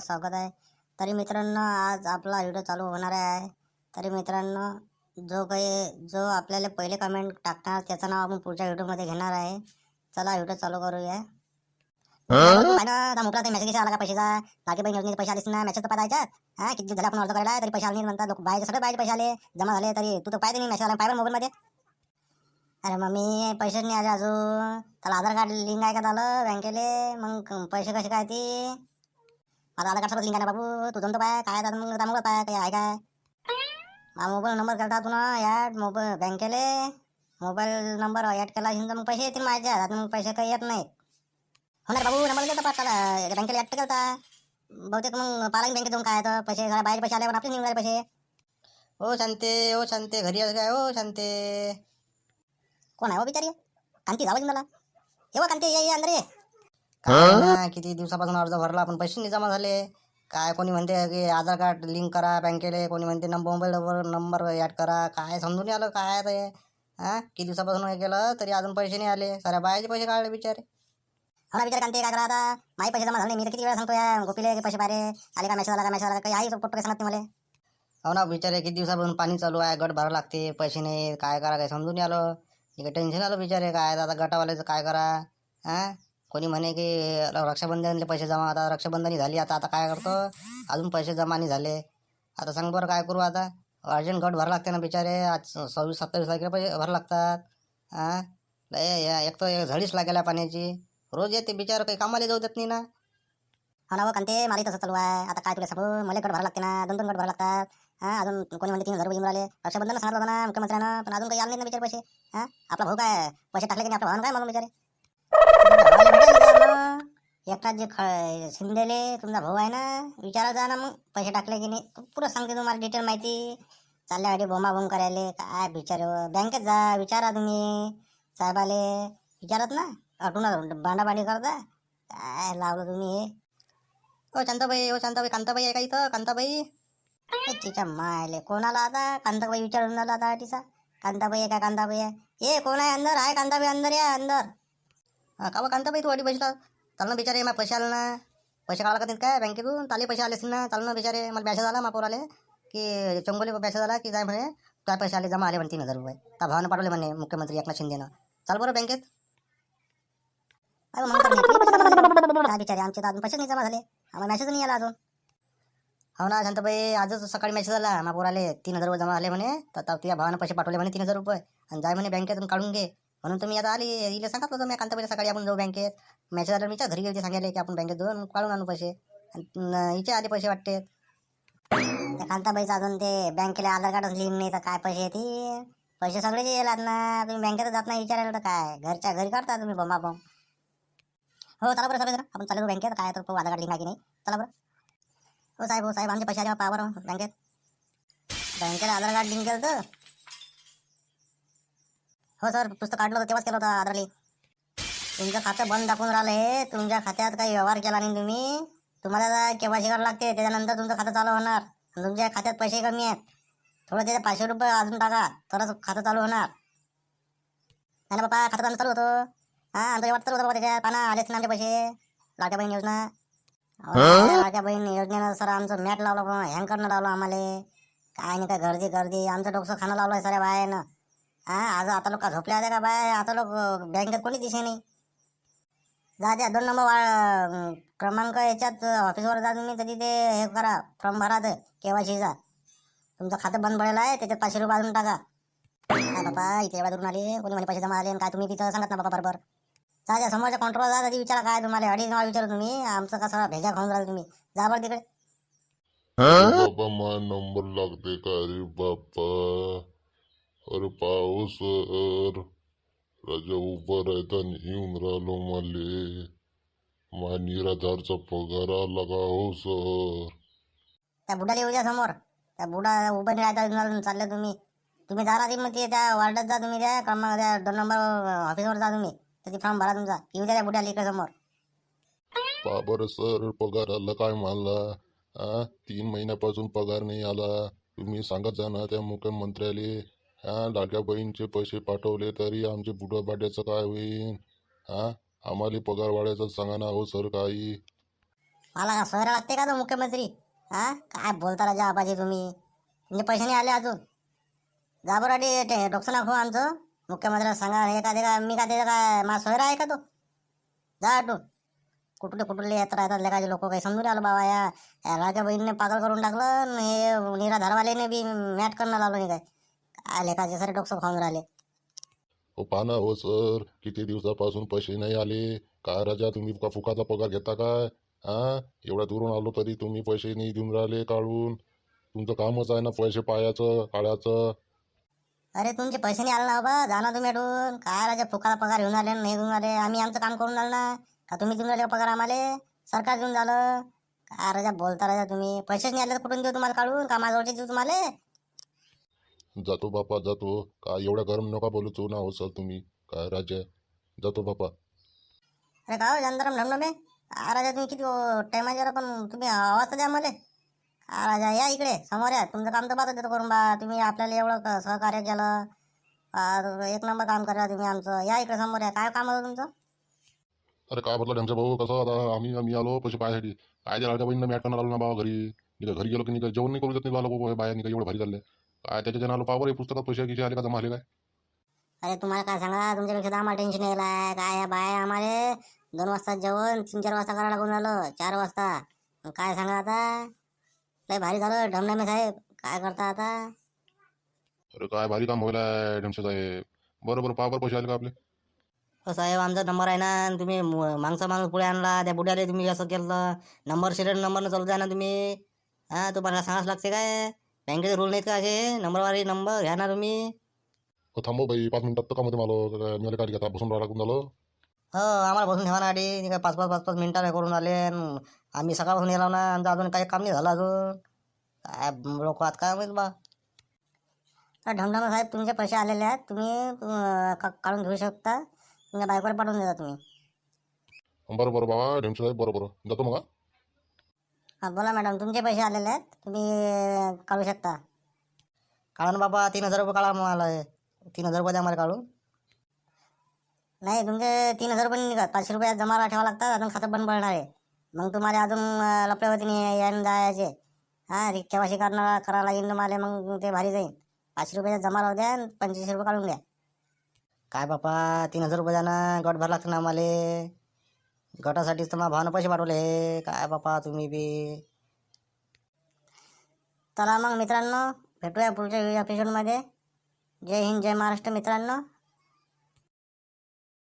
सर्वांचं स्वागत आहे. तरी मित्रांनो आज आपला व्हिडिओ चालू होणार आहे. तरी मित्रांनो जो काही जो आपल्याला पहिले कमेंट टाकणार त्याचं नाव आपण पुढच्या व्हिडिओमध्ये घेणार आहे. चला व्हिडिओ चालू करूया. मोकळा मेसेज आला का पैशाचा? बाकी बहीण योजनेचे पैसे आलेच ना. मेसेज तर पाहायचा हा किती झाले आपण अर्ज करायला? तरी पैसे आले नाही म्हणतात लोक. बाहेर सगळे बाहेर पैसे आले. जमा झाले तरी तू तर पाहिजे नाही मेसेज आला. पाहिजे मोबाईलमध्ये अरे मम्मी पैसेच नाही आले अजून. त्याला आधार कार्ड लिंक आहे का झालं? बँकेले. मग पैसे कसे काय ते? माझा आधार कार्ड सोबत लिंक आहे ना बाबू. तू जमतो पाय. काय आता मग त्यामुळे पाय. काय आहे काय? माझा मोबाईल नंबर करता तू ना. ॲड मोबाईल बँकेले. मोबाईल नंबर ॲड केला. तर मग पैसे येतील माझ्या आता मग पैसे काही येत नाहीत हो ना रे बाबू नंबर देता त्याला बँकेला ॲड करता बहुतेक मग पाला बँकेत जाऊन काय तर पैसे घरा बाहेर पैसे आले पण आपले निघून पैसे. ओ शांते ओ शांते. घरी आहे काय? ओ शांते. कोण आहे हो बिचारी? कांती जावं मला? येवा कांती ये ये अंदर ये. काय ना किती दिवसापासून अर्ज भरला पण पैसे नाही जमा झाले. काय कोणी म्हणते की आधार कार्ड लिंक करा बँकेले कोणी म्हणते नंबर मोबाईलवर नंबर ॲड करा काय समजून नाही आलं काय ते हां? किती दिवसापासून हे केलं तरी अजून पैसे नाही आले. साऱ्या बायाचे पैसे काढले बिचारे. हो ना बिचारी कांती काय करा आता? माझे पैसे जमा झाले नाही. मी तर किती वेळा सांगतो या गोपीले की पैसे बाहेर आले का मेसेज आला का मेसेज आला का काही आई पोट काय सांगत नाही मला. हो ना बिचारे किती दिवसापासून पाणी चालू आहे गट भरावं लागते पैसे नाही काय करा काय समजून नाही आलं. इकडे टेन्शन आलं बिचारे काय आता गटावाल्याचं काय करा? हां? कोणी म्हणे की रक्षाबंधनले पैसे जमा आता रक्षाबंधनही झाली आता आता काय करतो? अजून पैसे जमा नाही झाले. आता सांग बरं काय करू आता? अर्जंट गट भरावं लागते ना बिचारे आज सव्वीस सत्तावीस तारखेला पैसे भरावं लागतात. हां एक तर झडीच लागेल पाण्याची. रोज येते बिचारं काही कामाला जाऊ देत नाही ना. हा ना हो कांते मला तसं चालू आहे. आता काय तुला सांगू? मला गट भरा लागते ना दोन दोन गट भरा लागतात. हा अजून कोणी म्हणते तीन हजार रुपये येऊन राहिले. रक्षाबंधन सांगितलं होतं ना मुख्यमंत्र्यानं पण अजून काही आलं नाही ना बिचारे पैसे. हा आपला भाऊ काय पैसे टाकले की नाही? आपला भाऊ काय म्हणून बिचारे? भावाला एकटा जे ख- शिंदेले तुमचा भाऊ आहे ना विचारा जा ना मग. पैसे टाकले की नाही. पुरं सांगते तुम्हाला डिटेल माहिती. चालल्यासाठी बोमा बोम करायले. काय बिचारे? बँकेत जा विचारा तुम्ही. साहेबाले विचारत ना. अटून बांडाबांडी करता. काय लावलं तुम्ही हे? ओ शांताबाई ओ शांताबाई कांताबाई आहे का इथं? कांताबाई? तिच्या मायले कोणाला आता? कांताबाई विचारून आला आता तिचा कांताबाई आहे का? कांताबाई आहे. ए कोण आहे? अंदर आहे. कांताबाई अंदर या अंदर. हां का बा कांताबाई तू वाटी बसला चाल ना बिचारे मग पैसे आले ना पैसे काढायला का काय बँकेतून ताले पैसे आले असतील ना चाल ना बिचारे मला मॅसेज आला मापोर आले की चंगोली मॅसेज आला की जाय म्हणे काय पैसे आले जमा आले म्हणे तीन हजार रुपये त्या भावानं पाठवले म्हणे मुख्यमंत्री एकनाथ शिंदेनं चाल बरं बँकेत काय बिचारे आमचे तर अजून पैसे नाही जमा झाले। आम्हाला मॅसेज नाही आला अजून हो ना शांताबाई आजच सकाळी मॅसेज आला। मापोर आले तीन हजार रुपये जमा आले म्हणे तर त्या भावानं पैसे पाठवले म्हणे तीन हजार रुपये आणि जाय म्हणे बँकेतून काढून घे। म्हणून तुम्ही आता आली इले सांगितलं होतं मी कांताबाईला सकाळी आपण जाऊ बँकेत. मॅच झाल्यावर मी घरी गेली सांगायला की आपण बँकेत जाऊन काढून आणू पैसे. न- हिचे आले पैसे वाटते. त्या कांताबाईचं अजून ते बँकेला आधार कार्डच लिंक नाही तर काय पैसे येते पैसे सगळेच येतात ना तुम्ही बँकेत जात नाही विचारायला तर काय? घरच्या घरी काढता तुम्ही बॉम्बा बॉम्ब हो चला बरं सगळे आपण चालू बँकेत. काय तर पाहू आधार कार्ड लिंक आहे की नाही. चला बरं. हो साहेब हो साहेब आमचे पैसे आले पावर हो, बँकेत. बँकेला आधार कार्ड लिंक केलं तर हो सर पुस्तक काढलं होतं तेव्हाच केलं होतं आधार लिंक तुमचं खातं बंद दाखवून राहिले तुमच्या खात्यात काही व्यवहार केला नाही तुम्ही. तुम्हाला केवायसी करावं लागते त्याच्यानंतर तुमचं खातं चालू होणार. तुमच्या खात्यात पैसे कमी आहेत. थोडं त्याचे पाचशे रुपये अजून टाका तरच खातं चालू होणार. नाही बाबा खातं चालू चालू होतं. हां आमचं चालू होतं बाबा त्याच्यात. पाना आलेच ना आमचे पैसे. लाडक्या बहीण योजना. लाडक्या बहीण योजनेनं सर आमचं मॅट लावलं हँग करणं लावलं आम्हाला. काय नाही काय गर्दी गर्दी. आमचं डोकं खाणं लावलं आहे सऱ्या बायानं. हां आज आता लोक झोपल्या होत्या का बाय आता लोक बँकेत कोणी दिसे नाही. जा द्या दोन नंबर वा क्रमांक याच्यात ऑफिसवर जा तुम्ही तर तिथे हे करा फॉर्म भरा ते केवायसीचा तुमचं खातं बंद पडेल आहे त्याच्यात पाचशे रुपये अजून टाका. काय बाबा इथे एवढ्या दूरून आले? कोणी म्हणे पैसे जमा आले आणि काय तुम्ही तिथं सांगत ना बाबा बरोबर. जा द्या समोरच्या काउंटरवर जा कधी विचारा काय तुम्हाला. अडीच नाव विचारू तुम्ही आमचं कसं भेजा खाऊन राहिलं तुम्ही. जा बरं तिकडे. बाबा मा नंबर लागते का? रे बाप्पा सर राजा उभं राहताना येऊन राहिलो मले। मा निराधारचा पगार आला का हो सर त्या बुडाला येऊ द्या समोर. त्या बुडा उभं नाही राहता चालले तुम्ही. तुम्ही जा ना ती मग ते त्या वार्डात जा तुम्ही त्या क्रमांक त्या दोन नंबर ऑफिसवर जा तुम्ही. त्याची फॉर्म भरा तुमचा. येऊ द्या त्या बुडाला इकडे समोर. पा बरं सर पगार आला काय मला हा तीन महिन्यापासून पगार नाही आला. तुम्ही सांगत जा ना त्या मुख्यमंत्र्याले. हा लाडक्या बहीणचे पैसे पाठवले तरी आमचे बुडा बाड्याचं काय होईल? हा आम्हाला पगार वाढायचं सांगा ना हो सर काही. मला का सोयरा लागते का तो मुख्यमंत्री? हा काय बोलता राजा आबाजी तुम्ही? म्हणजे पैसे नाही आले अजून. जा बरं खो ते हो आमचं. मुख्यमंत्र्याला सांगा हे का दे का मी का ते काय माझा सोयरा आहे का तो? जा आटून कुठले कुठले यात्रा येतात लेखाचे लोक काही समजून आलं बाबा या राजा बहिणीने पागल करून टाकलं हे निराधारवाल्याने बी मॅट करणं लावलं नाही काय? काय लेखाचे सारे डोकं खाऊन राहिले. हो पाना हो सर किती दिवसापासून पैसे नाही आले? काय राजा तुम्ही का फुकाचा पगार घेता काय? हा? एवढ्या दुरून आलो तरी तुम्ही पैसे नाही देऊन राहिले काढून. तुमचं कामच आहे ना पैसे पायाचं काढायचं अरे तुमचे पैसे नाही आले ना बाबा. जा ना तुम्ही अडून. काय राजा फुकाला पगार घेऊन आले नाही घेऊन आले आम्ही आमचं काम करून आलो ना. का तुम्ही देऊन राहिले का पगार आम्हाला? सरकार देऊन झालं. काय राजा बोलता राजा तुम्ही? पैसेच नाही आले तर कुठून देऊ तुम्हाला काढून? का माझ्यावरचे देऊ तुम्हाला? जातो बापा जातो. काय एवढ्या गरम नका बोलू तू ना हो सर तुम्ही. काय राजा जातो बापा. अरे का हो जनधरम ढमढमे? काय राजा तुम्ही किती टायमाच्या पण तुम्ही आवाज द्या मला. काय राजा या इकडे समोर या. तुमचं काम तर बात देतो करून बा. तुम्ही आपल्याला एवढं क- सहकार्य केलं. एक नंबर काम करा तुम्ही आमचं. या इकडे समोर या. काय काम होतं तुमचं? अरे काय म्हटलं त्यांच्या भाऊ कसं आता? आम्ही आम्ही आलो पैसे पायासाठी काय त्या राजा बहिणीनं मॅट करणार आलो ना बाबा घरी. घरी गेलो की निका जेवण नाही करू देत नाही बाबा बाया निका एवढं भारी चाललंय काय त्याच्या आलो पावर पुस्तकात पैसे किती आले का जमा आले काय? अरे तुम्हाला काय सांगा तुमच्यापेक्षा तर आम्हाला टेन्शन यायला काय या बाय आम्हाला. दोन वाजता जेवण तीन चार वाजता करायला लागून झालं चार वाजता. मग काय सांगा आता? लय भारी झालं ढमढमे साहेब काय करता आता? अरे काय भारी काम व्हायला ढमशे साहेब. बरं बरं पावर पैसे आले का आपले? हो साहेब आमचा नंबर आहे ना आणि तुम्ही मु- मागचा माणूस पुढे आणला त्या बुड्याला तुम्ही असं केलं. नंबर सिरियल नंबरनं चालू द्या ना तुम्ही. हां तुम्हाला सांगाच लागते काय? बँकेचे रूल नाहीत का असे नंबरवारी नंबर घ्या ना तुम्ही. हो थांबो बाई पाच मिनिटात तर का मध्ये मला मिळाले काय घेता बसून राहिला झालं. हो आम्हाला बसून ठेवा ना आधी ते काय पाच पाच पाच पाच मिनिटाला करून आले. अन आम्ही सकाळपासून येलो ना आमचं अजून काही काम नाही झालं अजून. काय लोक आत काय माहीत बा? ढमढमे साहेब तुमचे पैसे आलेले आहेत. तुम्ही अं, का- काढून घेऊ शकता. तुमच्या बायकोला पाठवून देता तुम्ही. बरं बरं बाबा ढमशे साहेब बरं बरं. जातो मग हा? हां बोला मॅडम तुमचे पैसे आलेले आहेत तुम्ही काढू शकता. काढा ना बाबा तीन हजार रुपये काढा मला. तीन हजार रुपये द्या मला काढून. नाही तुमचे तीन हजार रुपये निघत पाचशे रुपये जमा ठेवा लागतात अजून खातं बंद पडणार आहे. मग तुम्हाला अजून अं, लपल्यावतीने यायला जायचे. हां ते केव्हाशी करणार करावं लागेल तुम्हाला मग ते भारी जाईल पाचशे रुपये जमा राहू द्या आणि पंचवीसशे रुपये काढून द्या काय बापा तीन हजार रुपये ना गट भर लागतं ना आम्हाला. गटासाठीच तर माझ्या भावानं पैसे पाठवले. काय बापा तुम्ही बी? चला मग मित्रांनो भेटूया पुढच्या एपिसोडमध्ये जय हिंद जय महाराष्ट्र मित्रांनो.